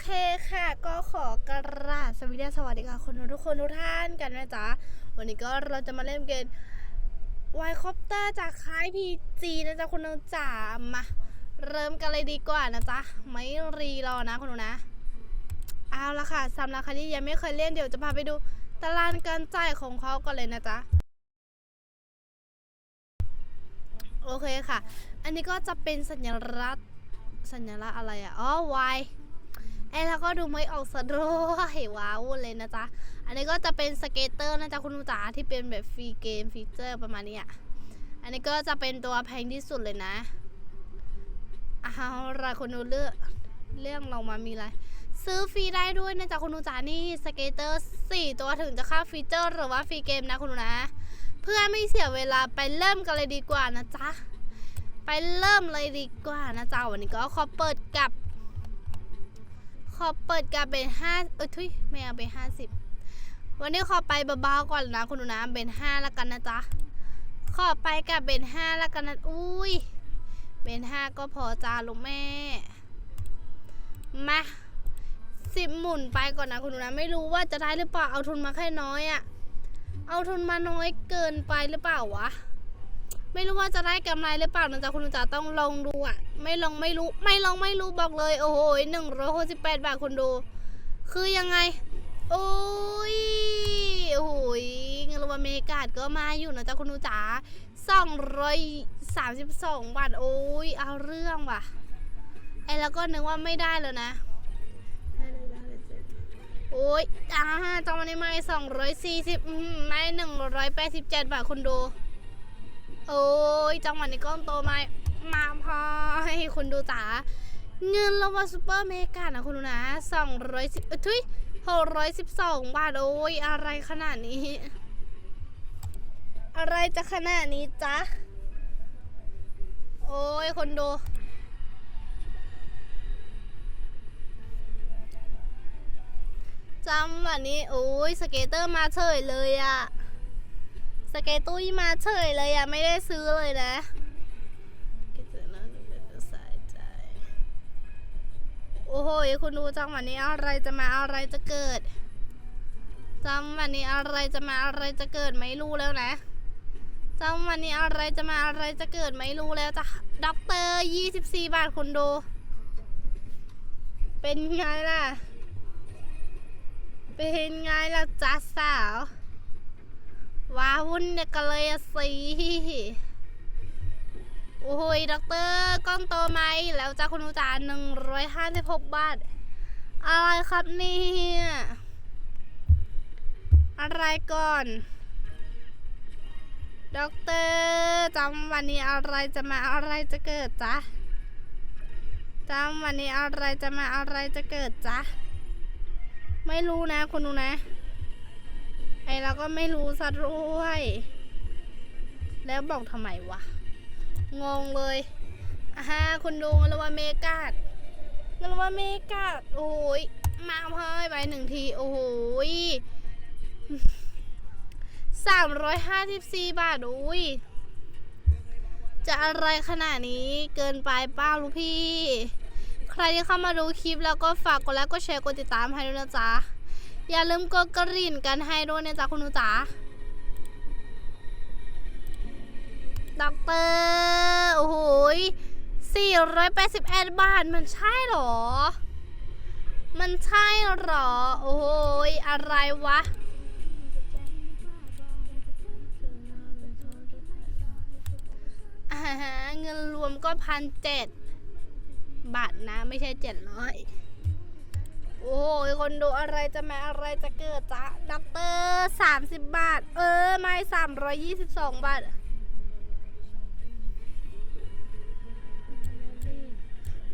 เคค่ะ ก็ขอกราบสวัสดีสวัสดีค่ะคนทุกคนทุกท่านกันนะจ๊ะ วันนี้ก็เราจะมาเล่นเกมไวคอปเตอร์จากค่ายพีจีนะจ๊ะคุณนุจ๋ามาเริ่มกันเลยดีกว่านะจ๊ะ ไม่รีรอนะคุณนุนะ เอาละค่ะสำหรับใครที่ยังไม่เคยเล่นเดี๋ยวจะพาไปดูตารางการจ่ายของเขากันเลยนะจ๊ะโอเคค่ะ อันนี้ก็จะเป็นสัญลักษณ์สัญลักษณ์อะไรอะอ๋อ Y ไอ้แล้วก็ดูไม่ออกสะด้วยว้าวเลยนะจ๊ะ อันนี้ก็จะเป็นสเกตเตอร์นะจ๊ะคุณจ๋าที่เป็นแบบฟรีเกมฟีเจอร์ประมาณนี้อะ อันนี้ก็จะเป็นตัวแพงที่สุดเลยนะเอาละคุณดูเลือกเรื่องเรามามีอะไร ซื้อฟรีได้ด้วยนะจ๊ะคุณผู้จ๋านี่สเกตเตอร์สี่ตัวถึงจะค่าฟีเจอร์หรือว่าฟรีเกมนะคุณดูนะ เพื่อไม่เสียเวลาไปเริ่มกันเลยดีกว่านะจ๊ะไปเริ่มเลยดีกว่านะจ๊ะวันนี้ก็ขอเปิดกับ ขอเปิดกับเป็นห้าเอ้ยทุยไม่เอาเป็นห้าสิบวันนี้ขอไปเบาๆก่อนนะคุณดูนะเป็นห้าแล้วกันนะจ๊ะขอไปกับเบนห้าแล้วกันนะอุ้ยเบนห้าก็พอจ้าลูกแม่ มาสิบหมุนไปก่อนนะคุณดูนะไม่รู้ว่าจะได้หรือเปล่าเอาทุนมาแค่น้อยอะเอาทุนมาน้อยเกินไปหรือเปล่าวะ ไม่รู้ว่าจะได้กำไรหรือเปล่านะจ๊ะคุณจ๋าต้องลองดูอะ ไม่ลองไม่รู้ไม่ลองไม่รู้บอกเลย โอ้โหหนึ่งร้อยหกสิบแปดบาทคุณดู คือยังไง โอ้ยโอ้โหเงินรางวัลเมกาดก็มาอยู่นะจ๊ะคุณจ๋าสองร้อยสามสิบสองบาทโอ้ยเอาเรื่องว่ะไอแล้วก็นึกว่าไม่ได้แล้วนะโอ้ยอ่าจังวันนี้ไม่สองร้อยสี่สิบไม่หนึ่งร้อยแปดสิบเจ็ดบาทคุณดู โอ้ยจังหวะนี้กล้องโตมามาพอให้คุณดูจ๋าเงินรางวัลซูเปอร์เมกานะคุณดูนะสองร้อยสิบทุยหกร้อยสิบสองบาท โอ้ย อะไรขนาดนี้ อะไรจะขนาดนี้จ๊ะ โอ้ย คนดูจำวันนี้ โอ้ย สเกตเตอร์มาเฉยเลยอะ สเกตตุ้ยมาเฉยเลยอะไม่ได้ซื้อเลยนะโอ้โห คุณดูจังหวะนี้อะไรจะมาอะไรจะเกิดจังหวะนี้อะไรจะมาอะไรจะเกิดไม่รู้แล้วนะจังหวะนี้อะไรจะมาอะไรจะเกิดไม่รู้แล้วจ้ะด็อกเตอร์ยี่สิบสี่บาทคุณดู เป็นไงล่ะ เป็นไงล่ะจ๊ะสาว ว้าวุ่นเด็กกันเลยสิโอ้ยด็อกเตอร์กล้องโตไหมแล้วจ้าคุณอาจารย์หนึ่งร้อยห้าสิบหกบาท อะไรครับเนี่ยอะไรก่อน ด็อกเตอร์จำวันนี้อะไรจะมาอะไรจะเกิดจ๊ะจำวันนี้อะไรจะมาอะไรจะเกิดจ๊ะ ไม่รู้นะคุณดูนะ ก็ไม่รู้ซะด้วย แล้วบอกทำไมวะ งงเลยอ่าคุณดูเงินราวัลเมกาดเงินราวัลเมกาดโอ้ยมาเพิ่มไปหนึ่งที โอ้โหสามร้อยห้าสิบสี่บาท อุ้ย จะอะไรขนาดนี้เกินไปเป้าลูกพี่ ใครที่เข้ามาดูคลิปแล้วก็ฝากกดไลค์กดแชร์กดติดตามให้ด้วยนะจ๊ะ อย่าลืมกดกระดิ่งกันให้ด้วยนะจ๊ะคุณหนูจ๋าด็อกเตอร์โอ้โห481 บาท มันใช่หรอ มันใช่หรอ โอ้โหอะไรวะอ่าฮะเงินรวมก็พันเจ็ดบาทนะ ไม่ใช่เจ็ดร้อย โอ้ยคนดูอะไรจะแมาอะไรจะเกิดจ้ะด็อกเตอร์สามสิบบาท เออ ไม่สามร้อยยี่สิบสองบาท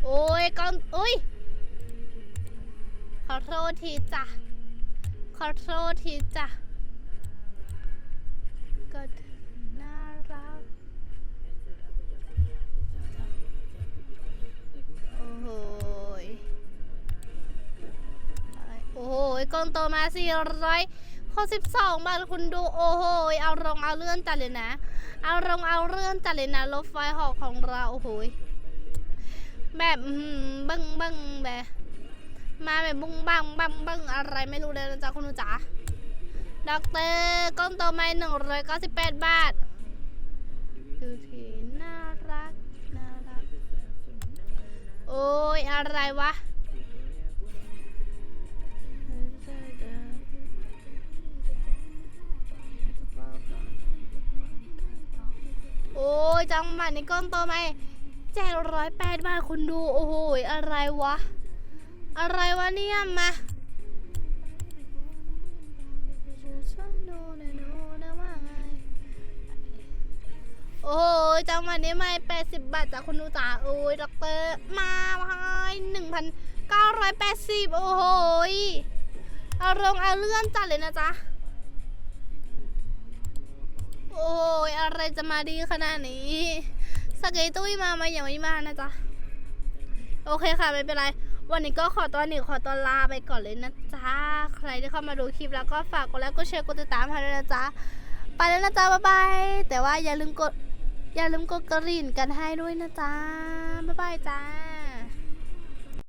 โอ้ยก้อนอุ้ย ขอโทษทีจ้ะ ขอโทษทีจ้ะ ก็ กองโตมาสี่ร้อยหกสิบสองบาทคุณดูโอ้โหเอาลงเอาเลื่อนจัดเลยนะ เอาลงเอาเลื่อนจัดเลยนะรถไฟหอกของเราโอ้โหแบบบังบังแบบมาแบบบุ้งบังบังบังอะไรไม่รู้เลยนะจ๊ะคุณจ๋าด็อกเตอร์ก้นโตม้หนึ่งร้อยเก้าสิบแปดบาทดูทีน่ารักน่ารัก โอ้ยอะไรวะ ยจังหวะนี้ก้นโตไหมแจกร้อยแปดบาทคุณดู โอ้โหอะไรวะ อะไรวะเนี่ยมาโอ้ยจังหวะนี้ไม่แปดสิบบาทจากคุณดูจ๋าโอ้ยด็อกเตอร์มาให้หนึ่งพันเก้าร้อยแปดสิบโอ้โหเอาลงเอาเลื่อนจัดเลยนะจ๊ะ โอ้ยอะไรจะมาดีขนาดนี้ สเกตตุ้ยมามาอย่างไม่มานะจ๊ะ โอเคค่ะไม่เป็นไร วันนี้ก็ขอตัวหนึ่งขอตัวลาไปก่อนเลยนะจ๊ะ ใครที่เข้ามาดูคลิปแล้วก็ฝากกดไลค์กดแชร์กดติดตามให้ด้วยนะจ๊ะ ไปแล้วนะจ๊ะ บ๊ายบาย แต่ว่าอย่าลืมกด อย่าลืมกดกระดิ่งกันให้ด้วยนะจ๊ะ บ๊ายบายจ้า